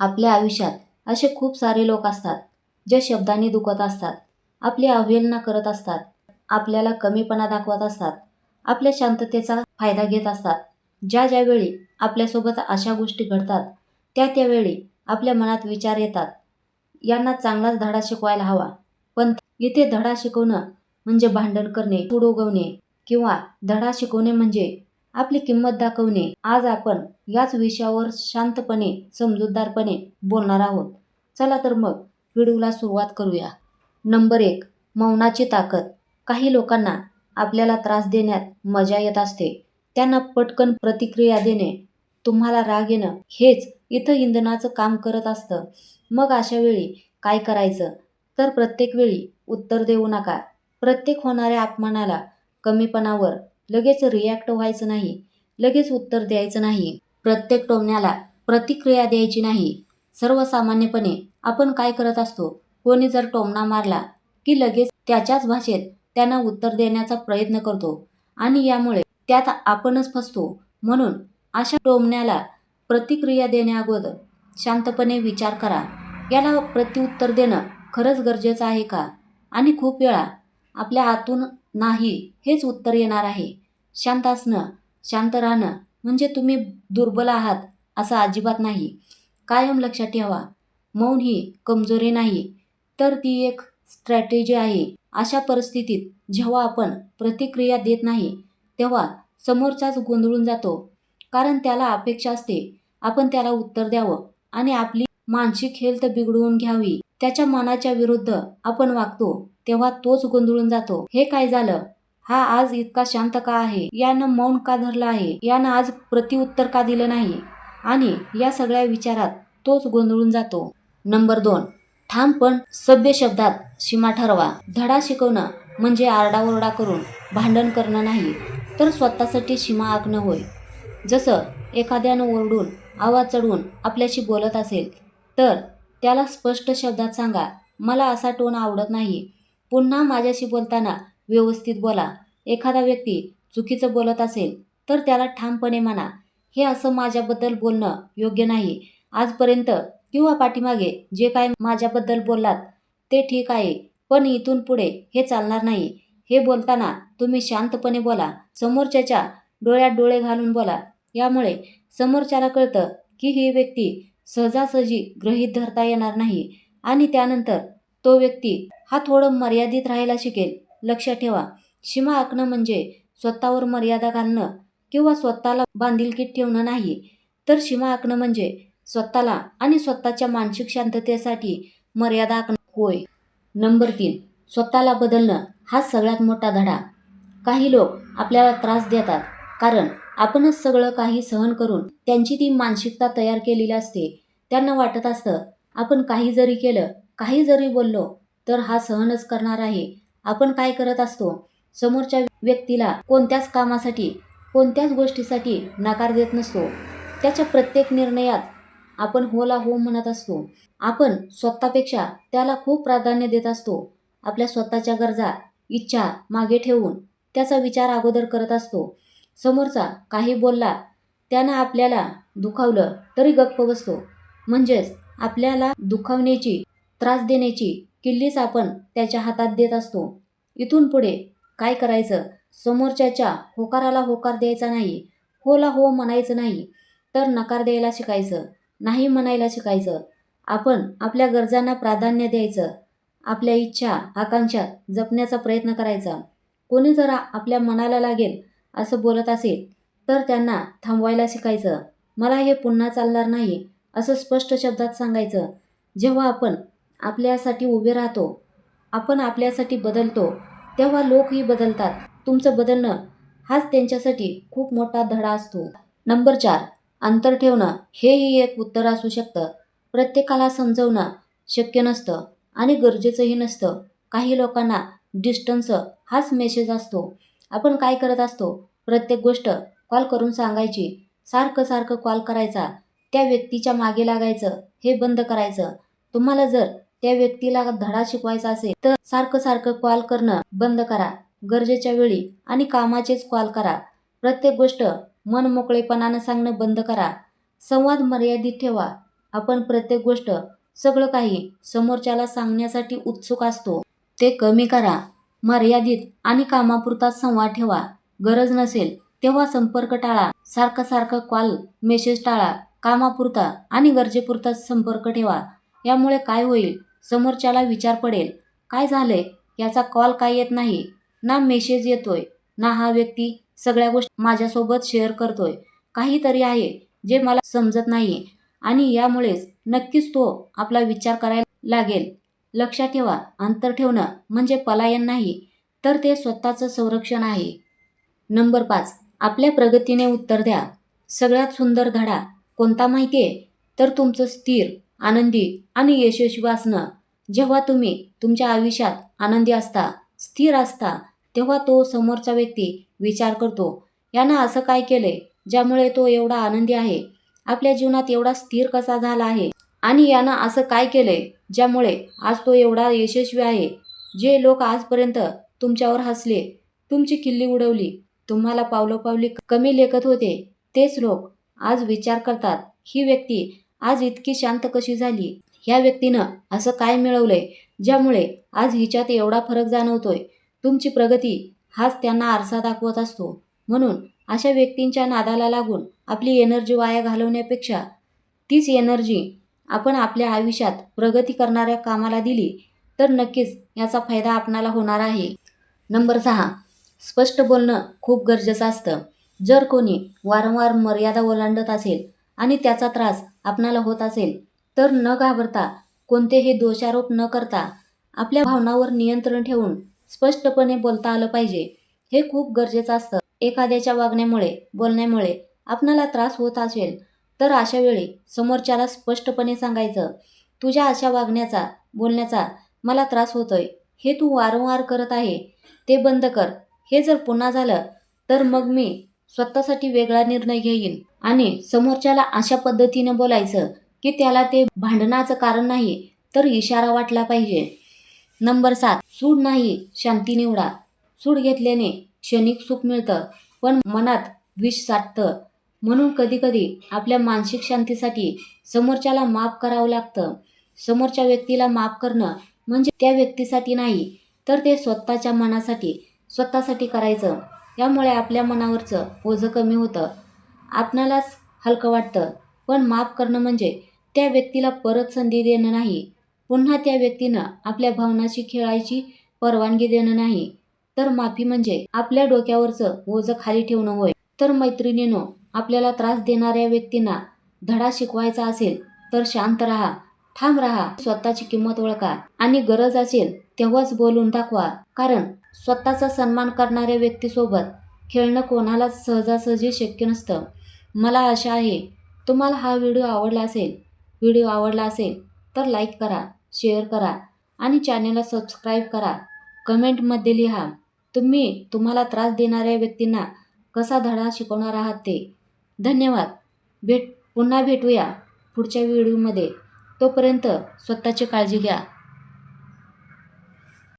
आपल्या आयुष्यात असे खूप सारे लोक असतात जे शब्दांनी दुखत असतात आपली अवहेलना करत असतात आपल्याला कमीपणा दाखवत असतात आपल्या शांततेचा फायदा घेत असतात. ज्या ज्यावेळी आपल्यासोबत अशा गोष्टी घडतात त्या त्यावेळी आपल्या मनात विचार येतात. यांना चांगलाच धडा शिकवायला हवा. पण इथे धडा शिकवणं म्हणजे भांडण करणे सूड उगवणे किंवा धडा शिकवणे म्हणजे आपली किंमत दाखवणे. आज आपण याच विषयावर शांतपणे समजूतदारपणे बोलणार आहोत. चला तर मग व्हिडिओला सुरुवात करूया. नंबर एक मौनाची ताकद. काही लोकांना आपल्याला त्रास देण्यात मजा येत असते. त्यांना पटकन प्रतिक्रिया देणे तुम्हाला राग येणं हेच इथं इंधनाचं काम करत असतं. मग अशा वेळी काय करायचं? तर प्रत्येक वेळी उत्तर देऊ नका. प्रत्येक होणाऱ्या अपमानाला कमीपणावर लगेच रिॲक्ट व्हायचं नाही. लगेच उत्तर द्यायचं नाही. प्रत्येक टोमण्याला प्रतिक्रिया द्यायची नाही. सर्वसामान्यपणे आपण काय करत असतो? कोणी जर टोमणा मारला की लगेच त्याच्याच भाषेत त्यांना उत्तर देण्याचा प्रयत्न करतो आणि यामुळे त्यात आपणच फसतो. म्हणून अशा टोमण्याला प्रतिक्रिया देण्याअगोदर शांतपणे विचार करा. याला प्रत्युत्तर देणं खरंच गरजेचं आहे का? आणि खूप वेळा आपल्या आतून नाही हेच उत्तर येणार आहे. शांत असणं शांत राहणं म्हणजे तुम्ही दुर्बल आहात असं अजिबात नाही. कायम लक्षात ठेवा. मौन ही कमजोरी नाही. तर ती एक स्ट्रॅटेजी आहे. अशा परिस्थितीत जेव्हा आपण प्रतिक्रिया देत नाही तेव्हा समोरचाच गोंधळून जातो. कारण त्याला अपेक्षा असते. आपण त्याला उत्तर द्यावं आणि आपली मानसिक हेल्थ बिघडवून घ्यावी. त्याच्या मनाच्या विरुद्ध आपण वागतो तेव्हा तोच गोंधळून जातो. हे काय झालं? हा आज इतका शांत का आहे? यानं मौन का धरलं आहे? यानं आज प्रतिउत्तर का दिलं नाही? आणि या सगळ्या विचारात तोच गोंधळून जातो. नंबर दोन. ठाम पण सभ्य शब्दात सीमा ठरवा. धडा शिकवणं म्हणजे आरडाओरडा करून भांडण करणं नाही तर स्वतःसाठी सीमा आखणं होय. जसं एखाद्यानं ओरडून आवाज चढवून आपल्याशी बोलत असेल तर त्याला स्पष्ट शब्दात सांगा मला असा टोन आवडत नाही पुन्हा माझ्याशी बोलताना व्यवस्थित बोला. एखादा व्यक्ती चुकीचं बोलत असेल तर त्याला ठामपणे म्हणा. हे असं माझ्याबद्दल बोलणं योग्य नाही आजपर्यंत किंवा पाठीमागे जे काय माझ्याबद्दल बोललात ते ठीक आहे पण इथून पुढे हे चालणार नाही. हे बोलताना तुम्ही शांतपणे बोला. समोरच्याच्या डोळ्यात डोळे घालून बोला. यामुळे समोरच्याला कळतं की ही व्यक्ती सहजासहजी गृहीत धरता येणार नाही. आणि त्यानंतर तो व्यक्ती हा थोडं मर्यादित राहायला शिकेल. लक्षात ठेवा सीमा आखणं म्हणजे स्वतःवर मर्यादा घालणं किंवा स्वतःला बांधिलकीत ठेवणं नाही. तर सीमा आखणं म्हणजे स्वतःला आणि स्वतःच्या मानसिक शांततेसाठी मर्यादा आखणं. होय. नंबर तीन स्वतःला बदलणं हा सगळ्यात मोठा धडा. काही लोक आपल्याला त्रास देतात. कारण आपणच सगळं काही सहन करून त्यांची ती मानसिकता तयार केलेली असते. त्यांना वाटत असतं आपण काही जरी केलं काही जरी बोललो तर हा सहनच करणार आहे. आपण काय करत असतो? समोरच्या व्यक्तीला कोणत्याच कामासाठी कोणत्याच गोष्टीसाठी नकार देत नसतो. त्याच्या प्रत्येक निर्णयात आपण होला हो म्हणत असतो. आपण स्वतःपेक्षा त्याला खूप प्राधान्य देत असतो. आपल्या स्वतःच्या गरजा इच्छा मागे ठेवून त्याचा विचार अगोदर करत असतो. समोरचा काही बोलला त्यानं आपल्याला दुखावलं तरी गप्प बसतो. म्हणजेच आपल्याला दुखावण्याची त्रास देण्याची किल्लीच आपण त्याच्या हातात देत असतो. इथून पुढे काय करायचं? समोरच्याच्या होकाराला होकार द्यायचा नाही. होला हो म्हणायचं नाही तर नकार द्यायला शिकायचं. नाही म्हणायला शिकायचं. आपण आपल्या गरजांना प्राधान्य द्यायचं. आपल्या इच्छा आकांक्षा जपण्याचा प्रयत्न करायचा. कोणी जर आपल्या मनाला लागेल असं बोलत असेल तर त्यांना थांबवायला शिकायचं. मला हे पुन्हा चालणार नाही असं स्पष्ट शब्दात सांगायचं. जेव्हा आपण आपल्यासाठी उभे राहतो आपण आपल्यासाठी बदलतो तेव्हा लोकही बदलतात. तुमचं बदलणं हाच त्यांच्यासाठी खूप मोठा धडा असतो. नंबर चार अंतर ठेवणं हेही एक उत्तर असू शकतं. प्रत्येकाला समजवणं शक्य नसतं आणि गरजेचंही नसतं. काही लोकांना डिस्टन्स हाच मेसेज असतो. आपण काय करत असतो? प्रत्येक गोष्ट कॉल करून सांगायची. सारखं सारखं कॉल करायचा. त्या व्यक्तीच्या मागे लागायचं. हे बंद करायचं. तुम्हाला जर त्या व्यक्तीला धडा शिकवायचा असेल तर सारखं सारखं कॉल करणं बंद करा. गरजेच्या वेळी आणि कामाचेच कॉल करा. प्रत्येक गोष्ट मन मोकळेपणानं सांगणं बंद करा. संवाद मर्यादित ठेवा. आपण प्रत्येक गोष्ट सगळं काही समोरच्याला सांगण्यासाठी उत्सुक असतो. ते कमी करा. मर्यादित आणि कामापुरताच संवाद ठेवा. गरज नसेल तेव्हा संपर्क टाळा. सारखं सारखं कॉल मेसेज टाळा. कामापुरता आणि गरजेपुरता संपर्क ठेवा. यामुळे काय होईल? समोरच्याला विचार पडेल काय झालंय? याचा कॉल काय येत नाही? ना मेसेज येतोय ना हा व्यक्ती सगळ्या गोष्टी माझ्यासोबत शेअर करतोय. काहीतरी आहे जे मला समजत नाही आणि यामुळेच नक्कीच तो आपला विचार करायला लागेल. लक्षात ठेवा अंतर ठेवणं म्हणजे पलायन नाही तर ते स्वतःचं संरक्षण आहे. नंबर पाच. आपल्या प्रगतीने उत्तर द्या. सगळ्यात सुंदर धडा कोणता माहिती आहे तर तुमचं स्थिर आनंदी आणि यशस्वी असणं. जेव्हा तुम्ही तुमच्या आयुष्यात आनंदी असता स्थिर असता तेव्हा तो समोरचा व्यक्ती विचार करतो यानं असं काय केलंय ज्यामुळे तो एवढा आनंदी आहे? आपल्या जीवनात एवढा स्थिर कसा झाला आहे? आणि यानं असं काय केलंय ज्यामुळे आज तो एवढा यशस्वी आहे? जे लोक आजपर्यंत तुमच्यावर हसले तुमची किल्ली उडवली तुम्हाला पावलोपावली कमी लेखत होते. तेच लोक आज विचार करतात ही व्यक्ती आज इतकी शांत कशी झाली? ह्या व्यक्तीनं असं काय मिळवलंय ज्यामुळे आज हिच्यात एवढा फरक जाणवतोय? तुमची प्रगती हाच त्यांना आरसा दाखवत असतो. म्हणून अशा व्यक्तींच्या नादाला लागून आपली एनर्जी वाया घालवण्यापेक्षा तीच एनर्जी आपण आपल्या आयुष्यात प्रगती करणाऱ्या कामाला दिली तर नक्कीच याचा फायदा आपणाला होणार आहे. नंबर सहा. स्पष्ट बोलणं खूप गरजेचं असतं. जर कोणी वारंवार मर्यादा ओलांडत असेल आणि त्याचा त्रास आपणाला होत असेल तर न घाबरता कोणतेही दोषारोप न करता आपल्या भावनावर नियंत्रण ठेवून स्पष्टपणे बोलता आलं पाहिजे. हे खूप गरजेचं असतं. एखाद्याच्या वागण्यामुळे बोलण्यामुळे आपणाला त्रास होत असेल तर अशा वेळी समोरच्याला स्पष्टपणे सांगायचं तुझ्या अशा वागण्याचा बोलण्याचा मला त्रास होतोय. हे तू वारंवार करत आहे. ते बंद कर. हे जर पुन्हा झालं तर मग मी स्वतःसाठी वेगळा निर्णय घेईन. आणि समोरच्याला अशा पद्धतीने बोलायचं की त्याला ते भांडणाचं कारण नाही तर इशारा वाटला पाहिजे. नंबर सात सूड नाही शांती निवडा. सूड घेतल्याने क्षणिक सुख मिळतं पण मनात विष साठतं. म्हणून कधीकधी आपल्या मानसिक शांतीसाठी समोरच्याला माफ करावं लागतं. समोरच्या व्यक्तीला माफ करणं म्हणजे त्या व्यक्तीसाठी नाही तर ते स्वतःच्या मनासाठी स्वतःसाठी करायचं. यामुळे आपल्या मनावरचं ओझं कमी होतं. आपणालाच हलकं वाटतं. पण माफ करणं म्हणजे त्या व्यक्तीला परत संधी देणं नाही. पुन्हा त्या व्यक्तीनं आपल्या भावनाशी खेळायची परवानगी देणं नाही. तर माफी म्हणजे आपल्या डोक्यावरचं ओझं खाली ठेवणं होय. तर मैत्रिणीनो आपल्याला त्रास देणाऱ्या व्यक्तींना धडा शिकवायचा असेल तर शांत राहा. ठाम राहा स्वतःची किंमत ओळखा. आणि गरज असेल तेव्हाच बोलून दाखवा. कारण स्वतःचा सन्मान करणाऱ्या व्यक्तीसोबत खेळणं कोणालाच सहजासहजी शक्य नसतं. मला आशा आहे तुम्हाला हा व्हिडिओ आवडला असेल. व्हिडिओ आवडला असेल तर लाईक करा शेअर करा आणि चॅनेलला सबस्क्राईब करा. कमेंटमध्ये लिहा तुम्ही तुम्हाला त्रास देणाऱ्या व्यक्तींना कसा धडा शिकवणार आहात ते. धन्यवाद. भेट पुन्हा भेटूया पुढच्या व्हिडिओमध्ये. तोपर्यंत स्वतःची काळजी घ्या.